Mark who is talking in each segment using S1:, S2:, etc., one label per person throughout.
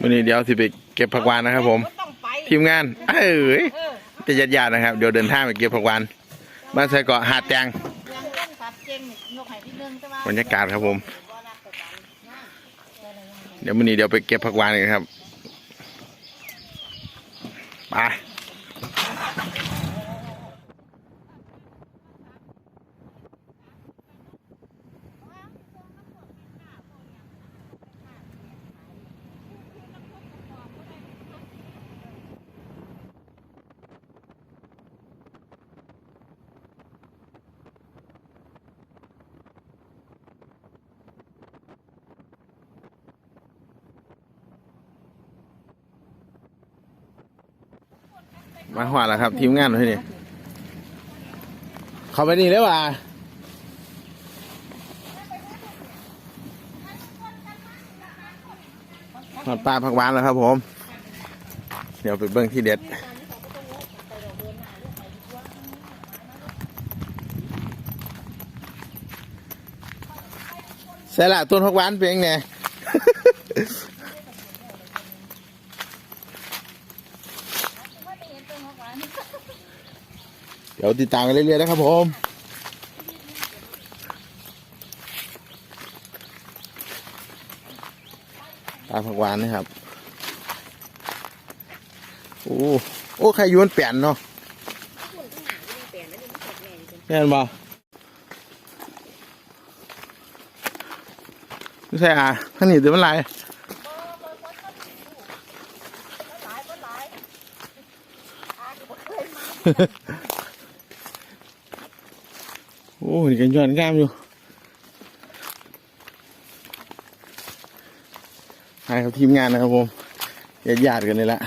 S1: วันนี้เดี๋ยวสิไปเก็บผักหวานนะครับ ผม
S2: ต้องไป
S1: ทีมงาน เอ้ย
S2: เออ
S1: จะญาติญาติๆนะครับ เดี๋ยวเดินทางไปเก็บผักหวานบ้านใส่เกาะหาดแตง
S2: ยังเล่นสัตว์เจงนกไห่ที่หนึ่งแต่ว่า
S1: บรรยากาศครับผม เดี๋ยววันนี้เดี๋ยวไปเก็บผักหวานกันครับไป มาหัวแล้วครับ ทีมงานเลยนี่เขาไปนี่เลยว่ะหอดปลาผักหวานแล้วครับผม เดี๋ยวไปเบิ้งที่เด็ดใส่ละต้นผักหวานเป็นยังไง ดี๋ยวติดตามกันเรื่อยๆนะครับผมปลาผักหวานนะครับ โอ้ โอ้ใครโยนเปลี่ยนเนาะเปลี่ยนบ่ไม่ใช่อะข้างนี้เดี๋ยวมันไหลโอ้นี่กันย้อนกล้ามอยู่ให้ครับทีมงานนะครับผมญาติญาติๆกันเลยละ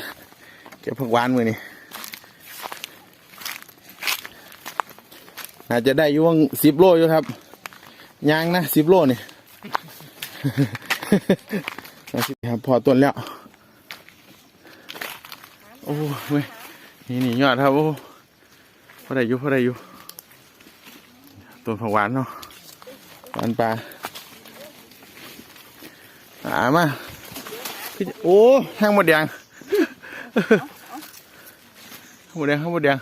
S1: เก็บผักหวานมือนี่น่าจจะได้อยู่ว่างสิบโลอยู่ครับยางนะสิบโลนี่ครับพอต้นแล้ว โอ้ยนี่นี่ยอดครับโอ้พอได้อยู่พอได้อยู่ ต้นผักหวานเนาะหวานปลาหามาคือจะโอ้ห้างหมดแดงข้างหมดแดงข้างหมดแดง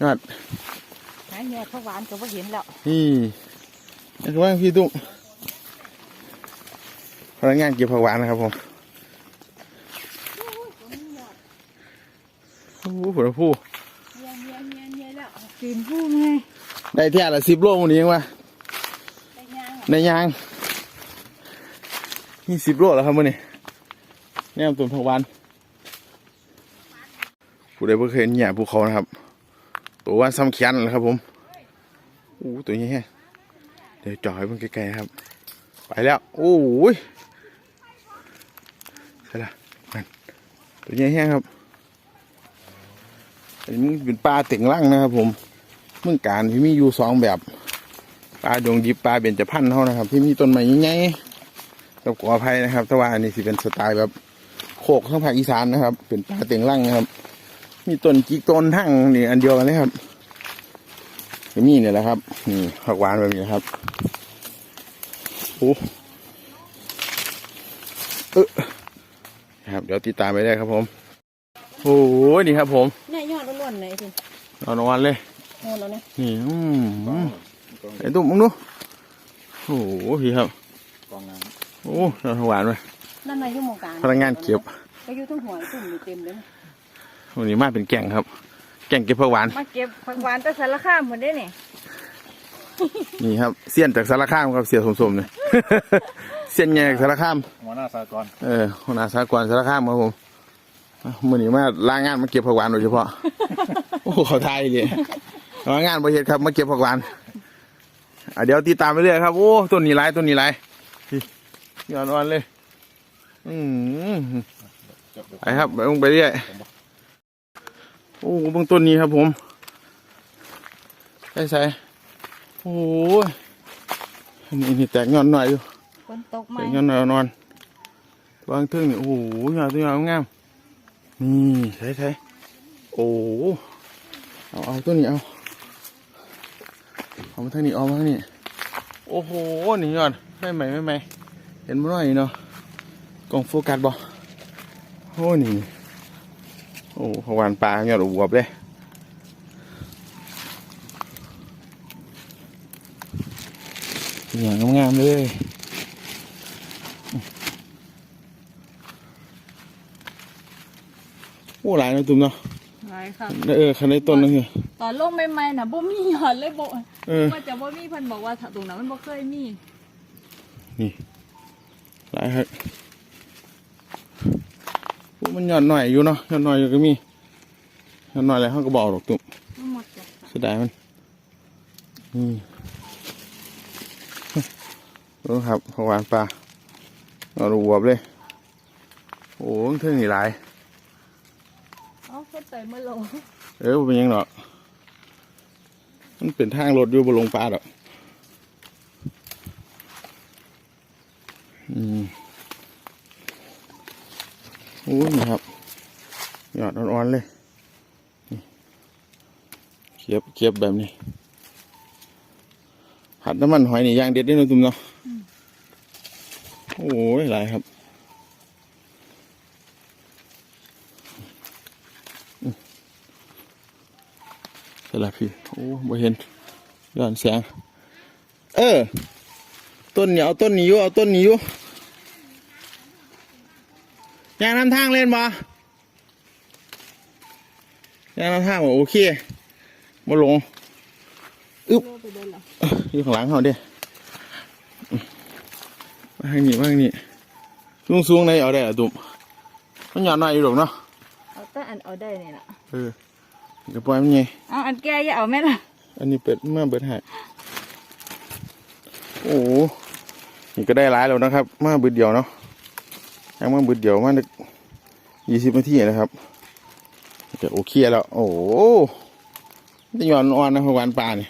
S1: ยอด
S2: หาเหี้ยเขาหวานก็บ่เห็นแล้ว
S1: นี่นี่คือว่าพี่ตุ้มพนักงานเก็บผักหวานนะครับผมโอ้โหผลผู้
S2: เหี้ยเหี้ยเหี้ยเหี้ยแล้วกินผู้ไง
S1: ได้แท่ละสิบโลวันนี้ยังวะ
S2: ได้ย่าง
S1: ในยางนี่สิบโลแล้วครับมื่อนี้แนมตุนผักหวานผู้ใดเพิ่งเคยเห็นหยาภูเขานะครับ ตัวว่าซ้ำเขียนเลยครับผมโอ้ตัวนี้แฮะเดี๋ยวจ่อให้เพิ่งใกล้ๆครับ ไปแล้วโอ้ยใช่ละนั่นตัวนี้แห้งครับอันนี้มันเป็นปลาเต่งร่างนะครับผม เมืองการที่มีอยู่สองแบบปลาดวงดิบปลาเบญจพรรณเขานะครับ ที่มีต้นไม้ใหญ่ๆกับขออภัยนะครับแต่ว่าอันนี้สิเป็นสไตล์แบบโคกข้างภาคอีสานนะครับ เป็นปลาเต่งร่างนะครับ มีต้นจิกต้นทั้งนี่อันเดียวกันเลยครับก็มีเนี่ยแหละครับนี่ผักหวานแบบนี้ครับโอ้เออครับ เดี๋ยวติดตามไปได้ครับผม โอ้โหนี่ครับผม
S2: เนี่ยยอดล้วนๆเลยสิ
S1: นอนวันเลย
S2: โน่นแล้วเนี่ย
S1: นี่อืมไอ้ตุ้มมึงดูโอ้โหพี่ครับ
S3: กองน้
S1: โอ้เราถวานไป
S2: นั่นน่ะอยู่หมู่กลาง
S1: พนักงานเก็บ
S2: ก็อยู่ทั้งหัวตุ่มอยู่เต็มเลยนะ
S1: วันนี้มาเป็นแก่งครับ แก่งเก็บผักหวาน
S2: มาเก็บผักหวานแต่สารคามหมดได้เนี่ย
S1: นี่ครับเสี้ยนจากสารคามครับเสียสมๆเนี่ยเสี้ยนใหญ่จากสารคามำ
S3: หัวหน้าสากร
S1: เออหัวหน้าสากลสารคามครับผมอะมื่อนี้มาลางานมาเก็บผักหวานโดยเฉพาะโอ้โหเขาทายเลยลา งานประเทศครับมาเก็บผักหวานอะเดี๋ยวติดตามไปเรื่อยครับโอ้ต้นนี้ไรต้นนี้ไรย้อนวันเลย อืมไปครับไปลงไปเรื่อยโอ้เบางต้นนี้ครับผมใส่ใส่โอ้ยอันนี้นี่แตกงอนหน่อยอยู่
S2: ฝนตกไหม
S1: แตกงอนหน่อยนอนวางเทึ่งนี่โอ้โหยอดตัวยอดงามนี่ใส่ใส่โอ้เอาเอาตัวนี้เอา เอามาทางนี้เอามาทางนี้ โอ้โหนี่ยอดไม่ใหม่ไม่ใหม่เห็นบ่น้อยเนาะกล้องโฟกัสบ่โอ้นี่โอ้พะวานปลายอดอวบเลยอย่างงามๆเลยโอ้หลายนะตุ้มเนาะ
S2: ไรค่ะ
S1: เออคันในต้นนึงคือ
S2: ตอนลงใหม่ๆน่ะบ่มีหยอดเลยบ่
S1: เออ
S2: ว่าจะบ่มีเพิ่นบอกว่าถ้าตรงนั้นมันบ่เคยมี
S1: หลายครับโอ้มันหย่อนหน่อยอยู่เนาะหย่อนหน่อยอยู่ก็มีหย่อนหน่อยแล้วเขาก็บอกหรอกตุ้ม
S2: ทั้งหมดจ้ะ
S1: เสียดายมันนี่รู้ครับพะวานปลาเอาดูวบเลย โอ้เท่งนี่หลาย
S2: เอ้าเพิ่นไปเมื่อโล
S1: เออบ่เป็นหยังหรอกมันเป็นทางรถอยู่บนลงปลาดอกอืมโอ้ยนี่ครับยอดอ่อนๆเลยนี่เก็บเก็บแบบนี้ผัดน้ำมันหอยนี่ย่างเด็ดได้เนอะตุ้มเนาะโอ้ยหลายครับ เสร็จแล้วพี่ โอ้บ่เห็นย้อนแสง เออ ต้นนี้เอาต้นนี้อยู่ เอาต้นนี้อยู่ย่างนำทางเล่นบ่ย่างนำทางบ่โอเคบ่ลง
S2: โลไปเดินเหรอ
S1: อยู่ข้างหลังเขาเด้มาทางนี้มาทางนี้สูงสูงๆในเอาได้อะตุ่มมันหย่อนหน่อยอยู่หรอกเนาะ
S2: เอาแต่อันเอาได้นี่ล่ะ
S1: เออ เดี๋ยวปล่อยมันไง
S2: เอาอันแก่อย่าเอาแม่ล่ะ
S1: อันนี้เปิดมาเปิดให้โอ้โหนี่ก็ได้หลายแล้วนะครับ มาเบิดเดียวเนาะยังมาเบิดเดียวมายี่สิบนาทีนะครับจะโอเคแล้ว โอ้โหจะหย่อนอ่อนนะพวานปลาเนี่ย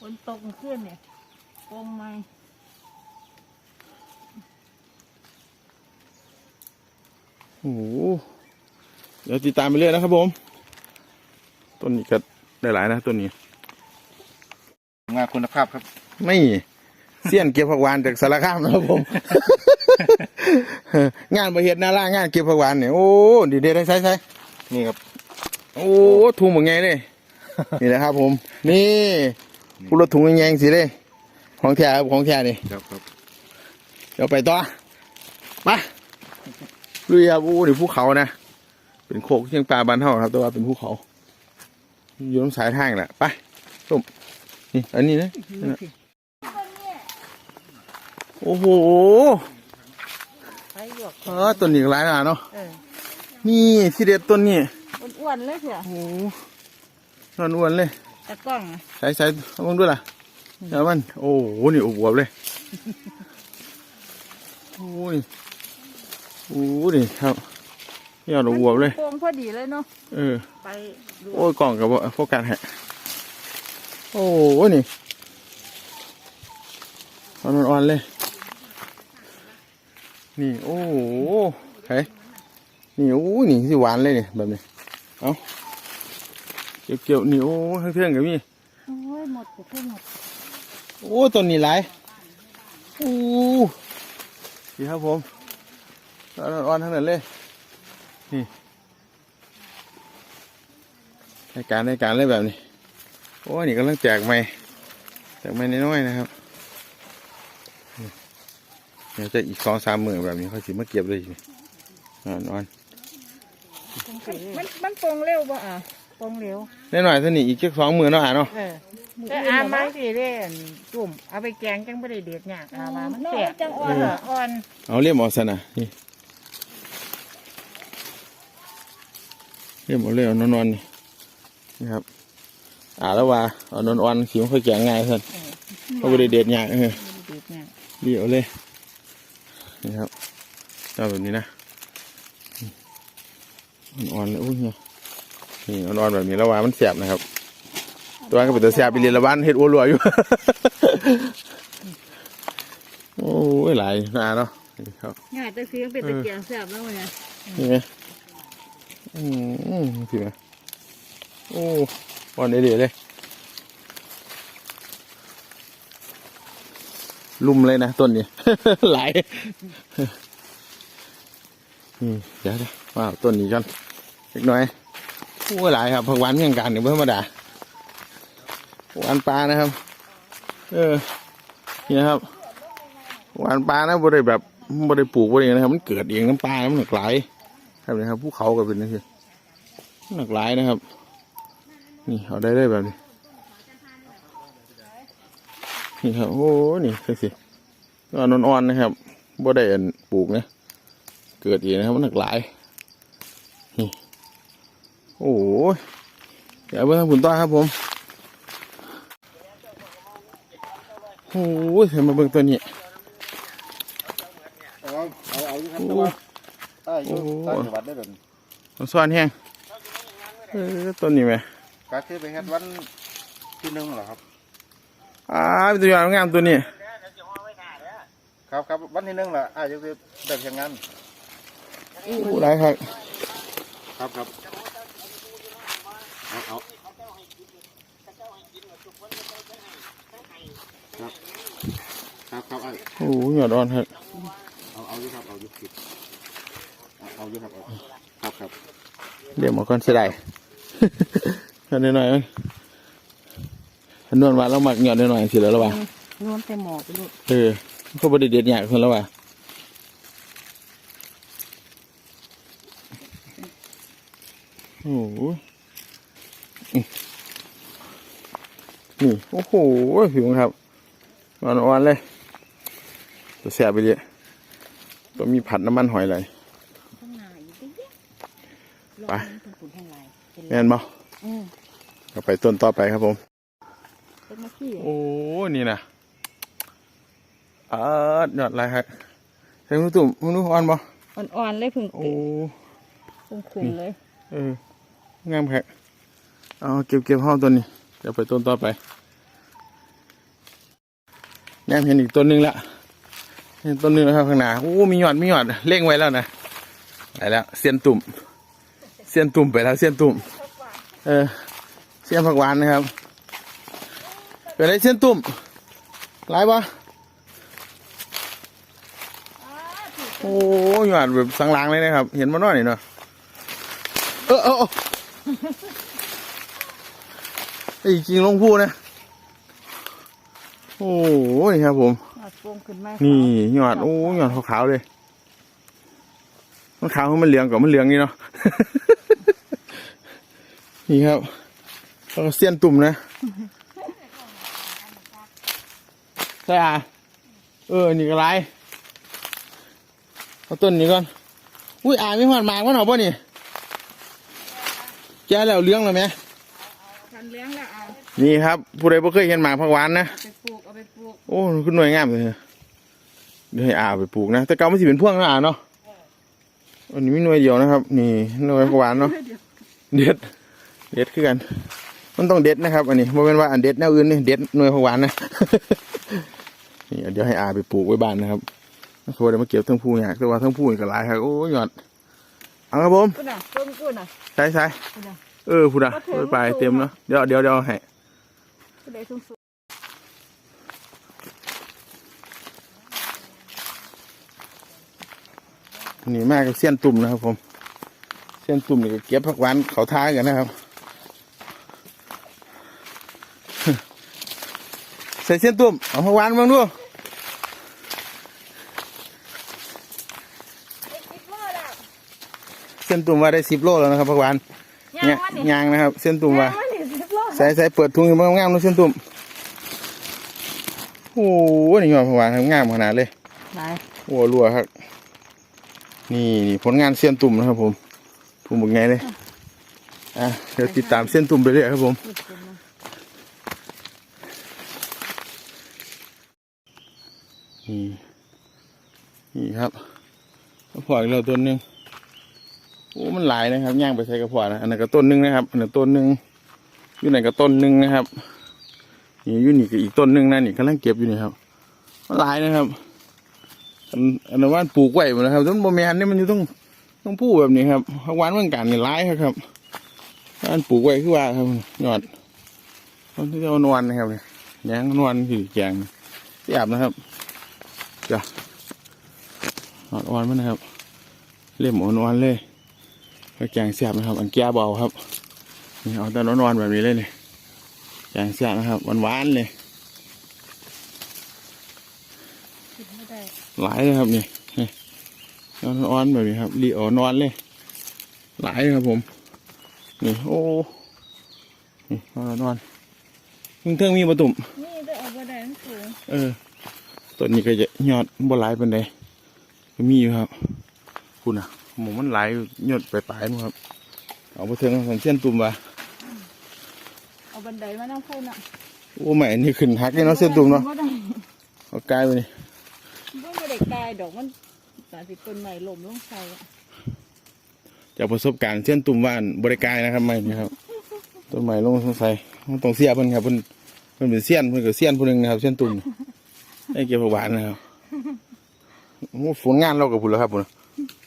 S2: ฝนตกขึ้นเนี่ยกงไหม
S1: โอ้โหเดี๋ยวติดตามไปเรื่อยนะครับผม ต้นนี้ก็ได้หลายนะต้นนี้
S3: งานคุณภาพครับ
S1: ไม่เสี้ยนเก็บผักหวานจากสารคามนะครับผม งานประเฮ็ดหนาล่างานเก็บผักหวานเนี่ยโอ้ดีเด็ดได้ใส่ใส่
S3: นี่ครับ
S1: โอ้ถุงเหมือนไงเลยนี่แหละครับ ผม นี่พูดรถถุงแยงๆสิเลยของแท้ครับของแท้นี่
S3: ครับครับ
S1: เดี๋ยวไปต่อไปลุยครับโอ้นี่ภูเขานะเป็นโคกเชียงปลาบานเท่าครับ แต่ว่าเป็นภูเขา อยู่ตรงสายทางแหละไปต้มนี่อันนี้นะนั่นน่ะโอ้โห
S2: ไปหยวก
S1: เออต้นนี้ก็หลายนะเนาะ
S2: เออ
S1: นี่ที่เด็ดต้นนี้
S2: อ้วนๆเลยเถอะ
S1: โอ้โหนอนอ้วนเลย
S2: ตะกล้องอะ
S1: ใส่ใส่เอามึงด้วยล่ะเดี๋ยวมันโอ้โหนี่อวบๆเลยโอ้ยโอ้โหนี่ครับ นี่เอาอวบๆเลย
S2: โค้งพอดีเลยเนาะ
S1: เออ
S2: ไปดู
S1: โอ้ยกล่องกับโฟกัสฮะโอ้โหนี่อ่อนๆเลย นี่โอ้โหเฮ้ยนี่โอ้ยนี่สิหวานเลยนี่แบบนี้เอาเกี่ยวๆนี่โอ้เพื่อนๆกับมี
S2: โอ้ยหมดจะเพิ่มหมด
S1: โอ้ต้นนี้หลายโอ้ดีครับผมอ่อนๆทั้งนั้นเลย นี่ในการในการเลยแบบนี้ โอ้ยนี่กำลังแจกไม้แจกไม้น้อยๆนะครับนี่เดี๋ยวจะอีกสองสามหมื่นแบบนี้เขาสิมาเก็บเลยนี่อ่อน
S2: มันมันปรงเร็วบ่อะปรงเร็ว
S1: ๆน้อยๆเท่านี้อีกแค่สองหมื่นเนาะอะเนาะ
S4: เออแต่อามาสิเล่นจุ่มเอาไปแกงจังบ่ได้เด็ดยากอามามัน
S2: เนาะ
S4: แสบ
S2: จังอ่อ
S4: เอนอ
S2: เหรอ
S4: อ่อน
S1: เอาเลี่ยมเออกซะนะนี่ เลี่ยมเอาเลยเอานอนๆนี่นี่ครับ อ่าแล้วว่าเอานอนๆขิวค่อยแกงง่ายเพิ่นเขาไม่ได้เด็ดยากเออ
S4: บ่ได้เด็ดยาก
S1: ดีเอาเลยนี่ครับเอาแบบนี้นะอ่อนๆเลยโอ้ยเนี่ยนี่อ่อนๆแบบนี้แล้วว่ามันแสบนะครับ ตัวนั้นก็เป็นตัวแสบไปเรียนละบ้านเฮ็ดอ้วนรัวอยู่โอ้ยหลายนาเนาะนี่ครับ
S2: ง่ายแต่เสียงเป็นตะเกียงแซ่บแล้วเนี่ย
S1: นี่ไหม อืมถือไหมโอ้อ่อนเดือดเลยลุ่มเลยนะต้นนี้ หลายเดี๋ยวนะว้าวต้นนี้กันเล็กน้อยโอ้หลายครับผักหวานเมียงกันเนี่ยธรรมดาผักหวานปลานะครับ เออนี่ครับหวานปลานะบ่ได้แบบบ่ได้ปลูกบ่ได้หยังนะครับ มันเกิดเองน้ำปลามันหนักหลาย ครับนะครับภูเขาก็เป็นนี่คือหนักหลายนะครับ นี่เอาได้เลยแบบนี้นี่ครับโอ้นี่คือสินอนอ่อนๆนะครับบ่ได้ปลูกนะเกิดเองนะครับมันหนักหลายนี่โอ้ยเดี๋ยวเบิ่งทางผุนต้อครับผมโอ้ยเห็นมาเบิ่งตัวนี้
S3: เอาเอาเอาอยู่ครับ
S1: โอ้
S3: แต่ว่าใต้ อยู่
S1: โอ้
S3: ใต้จังหวัดได้แบบ
S1: มันซ่อนแห้งเออต้นนี้ไหม
S3: ก็คือไปเฮ็ดวันที่หนึ่งเหรอครับ
S1: อ้าเป็นตัวยอดงามตัวนี้
S3: ครับครับวันที่หนึ่งแหละอาจจะได้เพียงงาน
S1: โอ้หลายครับ
S3: ครับครับเอาเอาครับครับครับเอา
S1: โอ้ยอดอ่อนครับ
S3: เอาเอาอยู่ครับเอาอยู่ครับ เอาเอาอยู่ครับเอาครับครับ
S1: เดี๋ยวหมอก่อนเสียดายอันหน่อยๆมันอันนวลว่าเราหมักหยอดหน่อยๆสิแล้วหรอวะ
S4: รวมแต่หมอไปลูก
S1: เออเขาบไดิเด็ดอยากคนแล้ววะโอ้โหนี่นี่โอ้โหผิวครับอ่อนๆเลยตัวแสบไปเลยตัวมีผัดน้ำมันหอยเลย
S4: ข้างหน้าอยู่ดิ
S1: ไป
S4: เป็นขุนแห่งไรเป็น
S1: แม่นบ่
S4: อืม
S1: ก็ไปต้นต่อไปครับผม
S4: เป็นมาขี้
S1: โอ้นี่นะเออยอดอะไรครับใส่มือตุ่มมือนุ่อ่อนบ่
S4: อ่อนๆเลยเพึ่ง
S1: โอ้
S4: คุ้มๆเลย
S1: เอองามแค่เอาเก็บเก็บห้องตัวนี้เดี๋ยวไปต้นต่อไปแนมเห็นอีกต้นหนึงละเห็นต้นหนึงแล้วครับข้างหน้าโอ้มีหยอดมีหยอดเร่งไว้แล้วนะไปแล้วเสียนตุ่ม เสียนตุ่มไปแล้วเสียนตุ่ม เออ เสียนผักหวานนะครับเป็นไรเสียนตุ่มไรปะโอ้หยอดแบบสังลางเลยนะครับ เห็นมันน้อยนี่เนาะเออเออเออไอ้จริงลงพูนะโอ้ยครับผม
S4: หอดโป่งขึ้นมา
S1: นี่หยอดโอ้หยอดขาวๆเลย มันขาวเพราะมันเหลืองกว่ามันเหลืองนี่เนาะ นี่ครับแล้วก็เสี้ยนตุ่มนะใช่อะเออ นี่ก็ไรเอาต้นนี้ก่อน อุ้ยอ่าไม่หอดหมากมันเหรอป่ะนี่แกแล้วเลี้ยงแล้วไหม
S2: ทันเลี้ยงแล้วเอา
S1: นี่ครับ ผู้ใดบ่เคยเห็นหมากผักหวานนะ
S2: ไปปลูกเอาไปปลูก
S1: โอ้ขึ้นหน่วยงามเลยเดี๋ยวให้อาไปปลูกนะ แต่เก่าไม่สิเป็นพ่วงนะอาเนาะอันนี้มีหน่วยเดียวนะครับ นี่หน่วยผักหวานเนาะเด็ด เด็ดคือกัน มันต้องเด็ดนะครับ อันนี้โมเป็นว่าอันเด็ดแนวอื่นนี่เด็ดหน่วยผักหวานนะนี่เดี๋ยวให้อาไปปลูกไว้บ้านนะครับตัวเดี๋ยวมาเก็บทั้งผู้อยากแต่ว่าทั้งผู้นี่ก็หลายครับโอ้ยยอดเอาครับผม
S2: คุณน่ะต้นกูน่ะ
S1: ใช่ใช่
S2: คุณน่ะ
S1: เออพูดอะ
S2: มาถึง
S1: ไปเต็มเนาะเดี๋ยวเดี๋ยวเดี๋ยวให้
S2: คุณได้สูงสุด
S1: นี่มากกับเสี้ยนตุ่มนะครับผม เสี้ยนตุ่มนี่ก็เก็บผักหวานเขาท้ายกันนะครับ ส่เสี้ยนตุ่มเอาผักหวานมาดูเส้นตุ่มว่าได้สิบโลแล้วนะครับผักหวาน
S2: ย่าง
S1: เนี่ย
S2: มันนี่
S1: ยางนะครับ เส้นตุ่มว่า
S2: ย่างมันนี่สิบโล
S1: ใส่ใส่เปิดถุงมันงามๆเลยเส้นตุ่มโอ้โหนี่หอดผักหวานครับงามขนาดเลย
S4: ไหน
S1: โอ้รัวครับ นี่นี่ผลงานเส้นตุ่มนะครับผมถุงบึกไงเลยอะเดี๋ยวติดตามเส้นตุ่มไปเรื่อยครับผม นี่นี่ครับกระเพาะอีกแล้วต้นหนึ่งโอ้มันหลายนะครับย่างไปใส่กระเพาะนะอันนั้นก็ต้นหนึ่งนะครับ อันนั้นต้นหนึ่งอยู่ไหนก็ต้นหนึ่งนะครับนี่อยู่นี่ก็อีกต้นหนึ่งนะนี่กำลังเก็บอยู่นี่ครับมันหลายนะครับ อันอันนั้นว่านปลูกไว้หมดนะครับต้นโมเมนนี่มันอยู่ต้องต้องพูดแบบนี้ครับพักวานเมืองกันนี่ร้ายครับครับว่านปลูกไว้คือว่าครับยอดต้นที่เรานวลนะครับเนี่ยแยงนวลคือแกงเสียบนะครับ เดี๋ยวอ่อนๆมันนะครับ เล่มอ่อนๆเลยแล้วแกงแซ่บนะครับ อันแก้เบาครับนี่เอาแต่ร้อนๆแบบนี้เลยนี่แกงแซ่บนะครับหวานๆเลย
S2: กินไม่ได้
S1: หลายเลยครับนี่นี่อ่อนๆแบบนี้ครับรีอ่อนๆเลย หลายเลยครับผมนี่โอ้นี่อ่อนๆเพิ่งเทิงมีประตุ่ม
S2: นี่ได้เอาบ่ได้มันสูง
S1: เออ ต้นนี้ก็จะยอดบ่หลายปานใดก็มีอยู่ครับ คุณอะหมูมันหลายยอดไปปลายๆมั้งครับ เอาไปเทิงสันเส้นตุ่มว่า
S2: เอาบันไดมานั่งพูดน่ะ
S1: โอ้แม่นี่ขึ้นหักเลยเนาะเส้นตุ่มเนาะ
S2: บ่ได้
S1: เอากลายไปนี่
S2: มันบ่ได้กายดอกมันสาสิต้นใหม่ล้มลงใส่อะ
S1: จากประสบการณ์เส้นตุ่มว่านบริการนะครับไม่นี่ครับต้นไม้ลงสงสัยมันต้องเสียเพิ่นครับเพิ่นเพิ่นเป็นเสี้ยนเพิ่นก็เสี้ยนผู้หนึงนะครับเส้นตุ่ม ให้เก็บผักหวานนะครับโอ้ฝนงานเรากับพุ่นแล้วครับพุ่น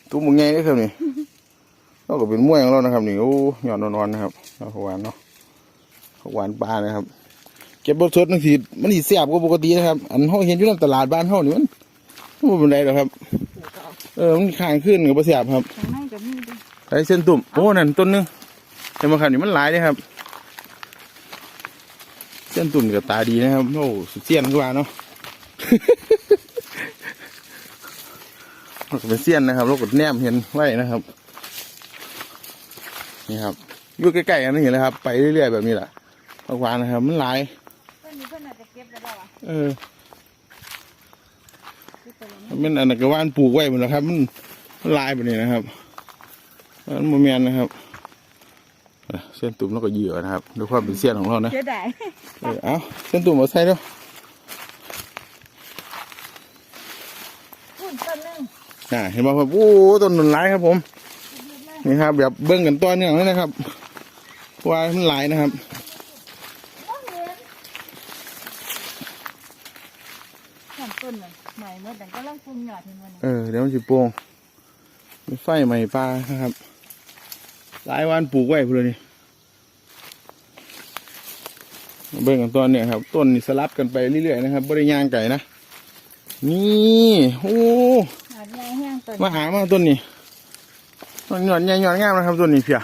S1: ตุ้มมึงไงเด้อครับนี่เราก็เป็นมวยของเรานะครับนี่โอ้ยอดนอนๆนะครับผักหวานเนาะผักหวานปลานะครับเก็บบดสดนั่นสิมันสิแซ่บกว่าปกตินะครับ อันเฮาเห็นอยู่ในตลาดบ้านเฮานี่มันมันบ่เป็นไรหรอกครับ เออมันข้างขึ้นกับบ่แซ่บครับ
S2: ข้างในก็มีเด้อ
S1: ไอเส้นตุ่มโอ้นั่นต้นนึงเห็นไหมครับนี่มันหลายเลยครับ เส้นตุ่มกับตาดีนะครับโอ้สุดเสี้ยนกว่าเนาะ มันก็เป็นเสี้ยนนะครับแล้วกดแนมเห็นไว้นะครับ นี่ครับอยู่ใกล้ๆกันนี่แหละครับ ไปเรื่อยๆแบบนี้แหละมากกว่านะครับ มันหลาย
S2: เพิ่นนี่เพิ่นน่าจะเก็บได้แล้วอะ
S1: เออ
S2: เก็บไปแล้ว
S1: มันอันนั้นก็ว่านปลูกไว้หมดแล้วครับ มันมันหลายแบบนี้นะครับมันโมเมนนะครับอะเส้นตุ่มแล้วก็เหยื่อนะครับด้วยความเป็นเสี้ยนของเรานะ
S2: เสียดาย
S1: เออเอาเส้นตุ่มมาใส่ด้วย
S2: พูดต้นห นึง
S1: น่ะเห็นไหมครับโอ้ต้นหนุนหลายครับ ผมนี่ครับ แบบเบิ้งกันต้อนเนี่ยเลยนะครับว่ามันหลายนะครับ
S2: บ่เห็นสามต้นน่ะใหม่เมื่อแต่ก็ลังปรุงหยอดเห็นบ่นี่
S1: เออเดี๋ยวมันสิโป่งมีไฟใหม่ปลานะครับ หลายวันปลูกไว้พุ่นเลยนี่มาเบิ้งกันต้อนเนี่ยครับ ต้นนี่สลับกันไปเรื่อยๆนะครับบริยางไก่นะ นี่ โอ้
S2: หาด ใหญ่แห้งต้น
S1: มาหามาต้นนี้ต้นหยอดใหญ่หยอดงามนะครับต้นนี้เพีย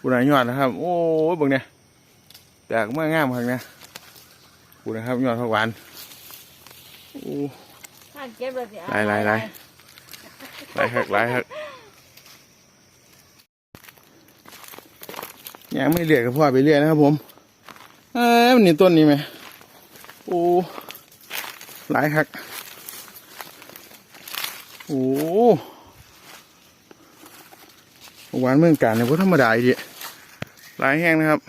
S1: ปูนหยอดนะครับ โอ้ยเบิ่งเนี่ยแตกมากงามครับเนี่ยปูนะครับหยอดผักหวานโอ้
S2: ถ้าเก็บเลยสิ
S1: หลายหลายหลายหลายครับหลายครับยังไม่เรียกกับพ่อไปเรื่อยนะครับผมเอ้ยมันนี่ต้นนี้ไหมโอ้หลายครับ โอ้หวานเมืองการเนี่ยพธรรมดาอีดิหลายแห้งนะครับ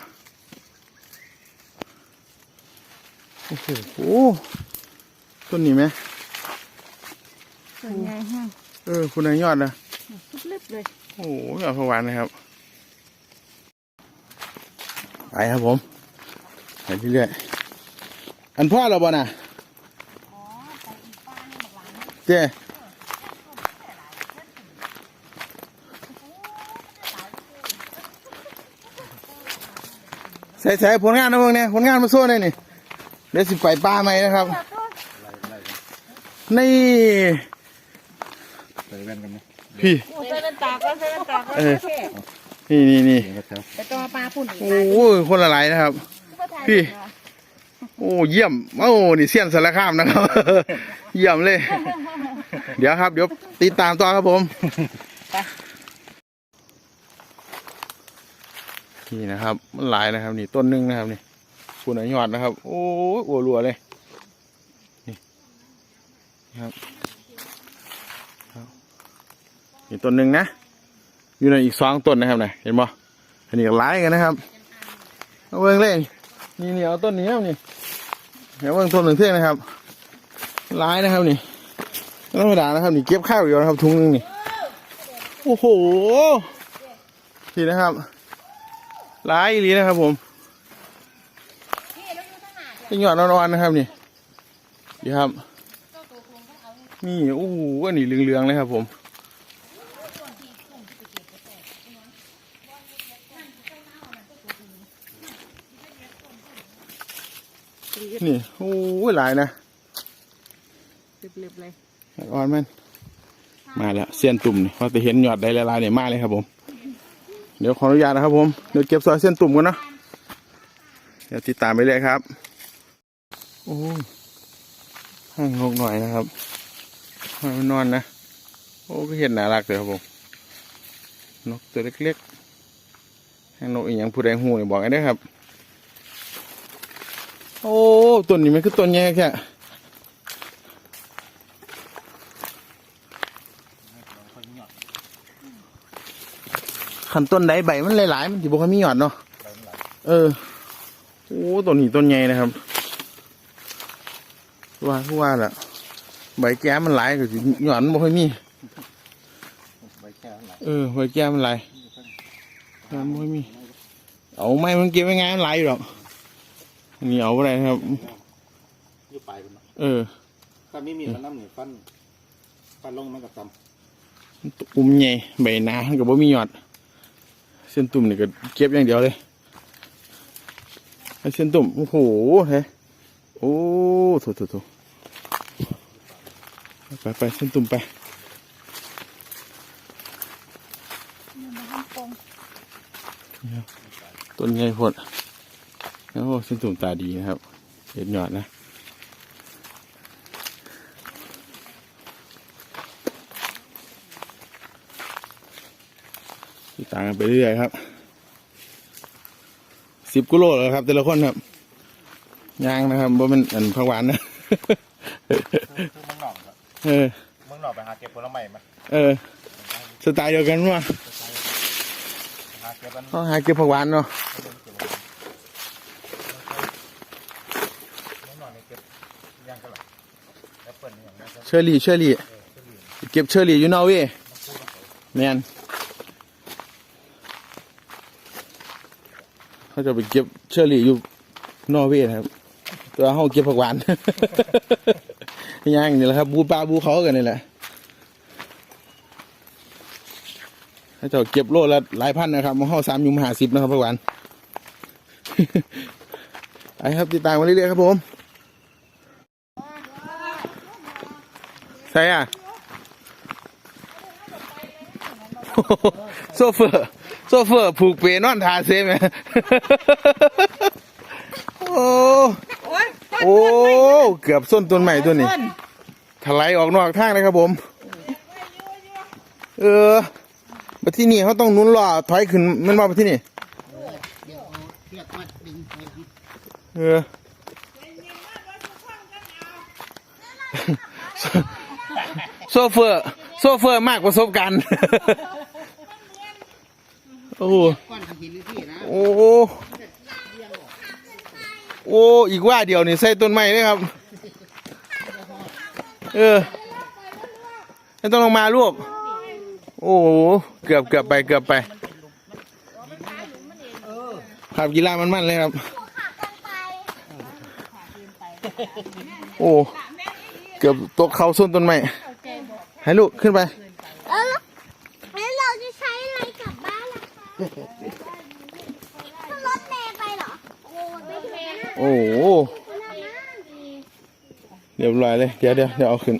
S1: โอ้โหต้นนี้ไหม
S2: ต้นใหญ่แห้ง
S1: เออ คุณนายยอดนะ
S2: ทุบเล็บเลย
S1: โอ้โหยอดผักหวานนะครับ ไปครับผมไปเรื่อยๆอันพ่อเราบ่น่ะเจ้ ใส่ใส่ผลงานนะเพิ่งเนี่ยผลงานมาโซ่เลยนี่เดี๋ยวสิไปป้าไหมนะครับ นี่
S3: ใส่แว่นกันไหม
S1: พี่
S2: โอ้ใส่เป็นตาก็ใส่เป็นตาก็
S1: เออ
S2: โอเค
S1: นี่นี่นี่
S3: เดี๋ยวครับ
S2: ไปต่อปลาพุ่นอีก
S1: โอ้ยคนละหลายนะครับ พี่โอ้เยี่ยมโอ้นี่เสี้ยนสารคามนะครับ เยี่ยมเลย เดี๋ยวครับ เดี๋ยวติดตามต่อครับผม นี่นะครับ มันหลายนะครับ นี่ต้นหนึงนะครับนี่คุณยอดนะครับ โอ้ยอัวรัวเลยนี่ครับครับนี่ต้นหนึ่งนะ อยู่ในอีกสองต้นนะครับนะเห็นบ่อันนี้ก็หลายกันนะครับเอาเบิ่งเลยนี่นี่เอาต้นนี้ครับนี่เดี๋ยวเบิ่งต้นหนึ่งเท่งนะครับหลายนะครับนี่ไม่ธรรมดานะครับนี่เก็บข้าวอยู่นะครับถุงหนึงนี่โอ้โหนี่นะครับ หลายอีหลีนะครับผมเป็นหยอดนอนๆนะครับนี่นี่ครับ นี่โอ้โหอันนี้เหลืองๆเลยครับผมนี่โอ้ยหลายนะ
S2: เล็บๆเลย
S1: อ่อนมันมาแล้วเสียนตุ่มนี่พอจะเห็นยอดได้ละลายเนี่ยมาเลยครับผม เดี๋ยวขออนุญาตนะครับผม เดี๋ยวเก็บซอยเส้นตุ่มกันนะ เดี๋ยวติดตามไปเลยครับ โอ้ห้างนกหน่อยนะครับให้มันอนนะ โอ้ก็เห็นน่ารักเลยครับผม นกตัวเล็กๆห้างนกอีกอย่างผู้ใดหูเนี่ยบอกไอ้เด้ครับ โอ้ ต้นนี้มันคือต้นใหญ่แค่ ขันต้นใดใบมันหลายๆมันถือบอกว่ามีหยอดเนาะเออโอ้ต้นนี้ต้นใหญ่นะครับว่าคือว่าแหละใบแก้มันหลายก็สิหย่อนบ่ค่อยมี
S3: ใบแค่นั้นแหละ
S1: เออใบแก้มันหลายหย่อนบ่ค่อยมี เอาไม้มันเก็บไว้งานหลายอยู่หรอกอันนี้เอาอะไรครับ
S3: อยู่ปลายกันเนาะ
S1: เออ
S3: ถ้ามีมีดมันน้ำเนี่ยฟันฟันลงมันกับต
S1: อุ้มใหญ่ใบหนามันก็บ่มีหยอด เส้นตุ่มนี่ก็เก็บอย่างเดียวเลยเส้นตุ่มโอ้โหเฮ้โอ้โถโถโถไปไปเส้นตุ่มไปต้นใหญ่พดแล้วเส้นตุ่มตาดีนะครับเห็นหยอดนะ ติดตามกันไปเรื่อยๆครับสิบกิโลเลยครับ แต่ละคนครับย่างนะครับบ่เป็นอันผักหวานนะำ
S3: คือเมืองหนองครับ
S1: เออ
S3: เมืองหนองไปหาเก็บผลไม้มา
S1: เออสไตล์เดียวกันว่ะ
S3: หาเก็บมัน
S1: เขาหาเก็บผักหวานเนาะ
S3: เมืองหนองเนี่ยเก็บย่างกันหรอแอปเปิลอย่างนี้ครับ
S1: เชอรี่เชอรี่เก็บเชอรี่อยู่นอร์เวย์แมน เขาจะไปเก็บเชอรี่อยู่นอร์เวย์นะครับ ตัวเขาเก็บผักหวาน ย่างนี่แหละครับ บูปลาบูเขากันนี่แหละเขาจะเก็บโลละหลายพันนะครับมาเข้าสามยุมหาสิบนะครับผักหวานไปครับติดตามมาเรื่อยๆครับผมใช่อะโซเฟอร์ โซเฟอร์ผูกเปนอนทาเซไหมโอ้
S2: โอ้ย
S1: โอ้เกือบส้นต้นใหม่ตัวนี้ถลายออกนอกทางเลยครับผม เออมาที่นี่เขาต้องหนุนล้อถอยขึ้นแมันว่ามาที่นี่เออโซเฟอร์ โซเฟอร์มากประสบการณ์ โอ้โหโอ้โหโอ้อีกว่าเดียวนี่ใส่ต้นไม้เลยครับ เออไม่ต้องลงมาลูกโอ้โหเกือบเกือบไปเกือบไปขับกีฬามันมันเลยครับ โอ้เกือบตกเขาส้นต้นไม้ให้ลูกขึ้นไป
S5: รถเมย์ไปเหรอโอ้ไม่ถึงนะ
S1: โอ้โหเรียบร้อยเลย เดี๋ยวเดี๋ยวเดี๋ยวเอาขึ้น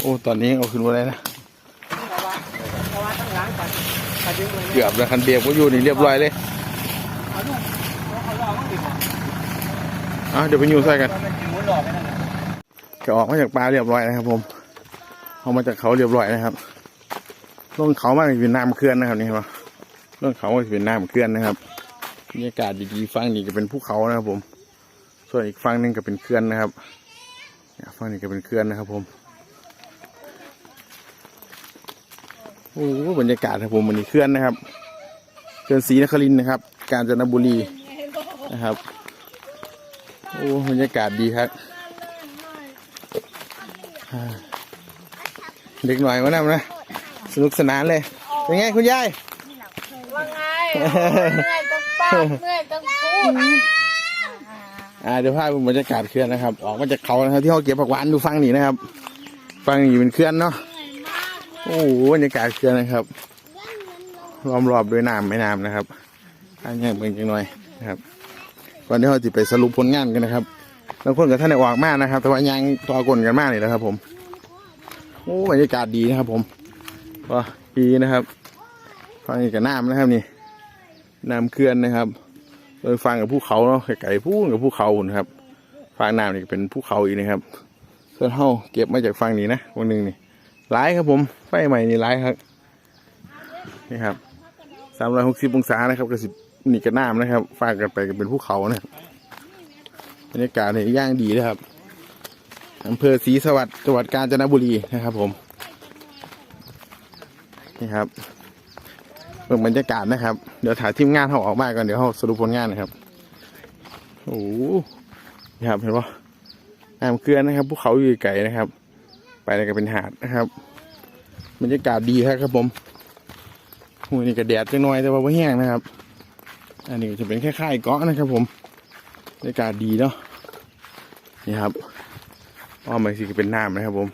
S1: โอ้ตอนนี้เอาขึ้นมาเลยนะเกือบแล้วคันเบียกก็อยู่นี่เรียบร้อยเลยอะเดี๋ยวไปอยู่ใส่กันก็ออกมาจากปลาเรียบร้อยนะครับ ผมเอามาจากเขาเรียบร้อยนะครับลงเขามาเป็นน้ำเขื่อนนะครับนี่ครับลงเขามาเป็นน้ำเขื่อนนะครับบรรยากาศดีๆฝั่งนี้ก็เป็นภูเขานะครับผม ส่วนอีกฝั่งหนึงก็เป็นเขื่อนนะครับเนี่ย ฝั่งนี้ก็เป็นเขื่อนนะครับผมโอ้โหบรรยากาศครับผมวันนี้เคลื่อนนะครับเคลื่อนศรีนครินนะครับ กาญจนบุรีนะครับโอ้บรรยากาศดีครับเด็กหน่อยมานำนะสนุกสนานเลยเป็นไงคุณยาย
S2: ว่าไง
S4: เหนื่อยต้องป้าเหนื่อยต้องพูด
S1: อ่าเดี๋ยวพาไปบรรยากาศเขื่อนนะครับ ออกมาจากเขานะครับที่เขาเก็บผักหวานดูฟังนี่นะครับ ฟังนี่เป็นเขื่อนเนาะโอ้โหบรรยากาศเขื่อนนะครับล้อมรอบด้วยน้ำแม่น้ำนะครับอันนี้เบิ่งจังหน่อยนะครับก่อนที่เขาจะไปสรุปผลงานกันนะครับบางคนกับท่านได้ออกมากนะครับ แต่ว่ายังต่อกลกันมากเลยนะครับ ผมโอ้บรรยากาศดีนะครับ ผมก็ดีนะครับฟังนี่กับน้ำนะครับนี่น้ำเขื่อนนะครับ โดยฟังกับภูเขาเนาะไก่พูกับภูเขานะครับฟังน้ำนี่เป็นภูเขาอีกนะครับส่วนเฮาเก็บมาจากฟังนี้นะวันหนึ่งนี่หลายครับผมไฟใหม่นี่หลายครับนี่ครับสามร้อยหกสิบองศานะครับกระสิบนี่กับน้ำนะครับฟางกันไปก็เป็นภูเขานะบรรยากาศเนี่ยย่างดีนะครับอำเภอศรีสวัสดิ์จังหวัดกาญจนบุรีนะครับผมนี่ครับ เบิ่งบรรยากาศนะครับ เดี๋ยวถ่ายทีมงานเขาออกมาก่อนเดี๋ยวเขาสรุปผลงานนะครับโอ้โหนี่ครับเห็นปะน้ำเกลือนะครับภูเขาอยู่ไกลนะครับ ไปแล้วก็เป็นหาดนะครับบรรยากาศดีครับผมโอ้นี่ก็แดดจังน้อยแต่ว่าไม่แห้งนะครับ อันนี้จะเป็นแค่ค่ายๆเกาะนะครับ ผมบรรยากาศดีเนาะนี่ครับอ้อมไปสิก็เป็นน้ำนะครับ ผม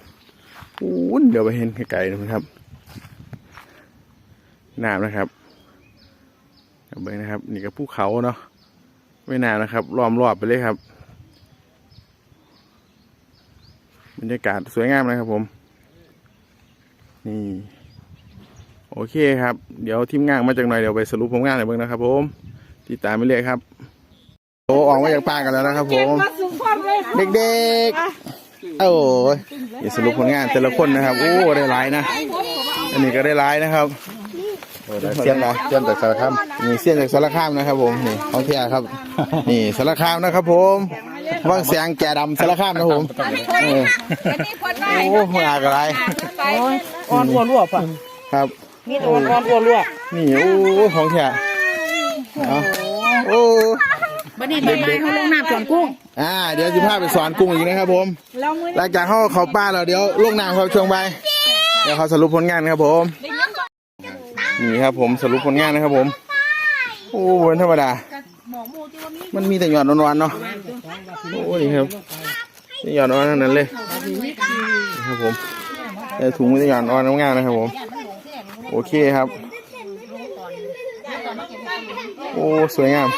S1: โอ้เดี๋ยวไปเห็นไกลๆนะครับ น้ำนะครับเอาไปนะครับ นี่ก็ภูเขาเนาะไม่นานนะครับล้อมรอบไปเลยครับบรรยากาศสวยงามนะครับผม นี่ โอเคครับ เดี๋ยวทีมงานมาจากหน่อยเดี๋ยวไปสรุปผลงานหน่อยเบิ่งนะครับ ผมติดตามไปเรื่อยครับโอ้ออกมาจากป่ากันแล้วนะครับผม เด็กๆ โอ้ยสรุปผลงานแต่ละคนนะครับ โอ้ได้หลายนะ อันนี้ก็ได้หลายนะครับ
S3: เสียนนะเสียนจากสารคาม
S1: นี่เสี้ยนจากสารคามนะครับ ผมนี่ของเทียครับ นี่สารคามนะครับ ผมว่างเสียงแก่ดำสารคามนะครับผมเออโอ้หลากหลาย
S4: อ่อนวัวรั่วป่ะ
S1: ครับ
S4: นี่อ่อนอ่อนวัวรั่ว
S1: นี่โอ้ของเทียเอาโอ้
S4: บัดนี้ใบไม้เขาลงน้ำสวนกุ้ง
S1: อ่าเดี๋ยวจะพาไปสอนกุ้งอีกนะครับ ผมหลังจากเขาเขาป้าเราเดี๋ยวลงน้ำครับช่วงบ่ายเดี๋ยวเขาสรุปผลงานครับผม นี่ครับผมสรุปผลงานนะครับผม โอ้เป็นธรรมดา มันมีแต่หยอดนวลๆเนาะ โอ้นี่ครับนี่หยอดนวลทั้งนั้นเลยครับผมแต่ถุงมีแต่หยอดนวลงามๆนะครับผม โอเคครับ โอ้สวยงาม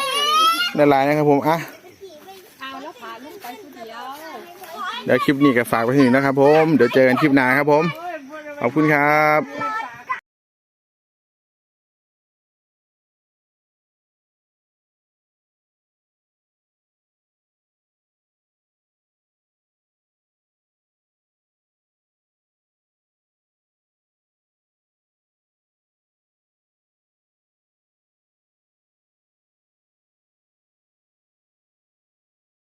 S1: ได้หลายนะครับผมอะเดี๋ยวคลิปนี้ก็ฝากไว้ที่นี่นะครับผม เดี๋ยวเจอกันคลิปหน้าครับผม ขอบคุณครับ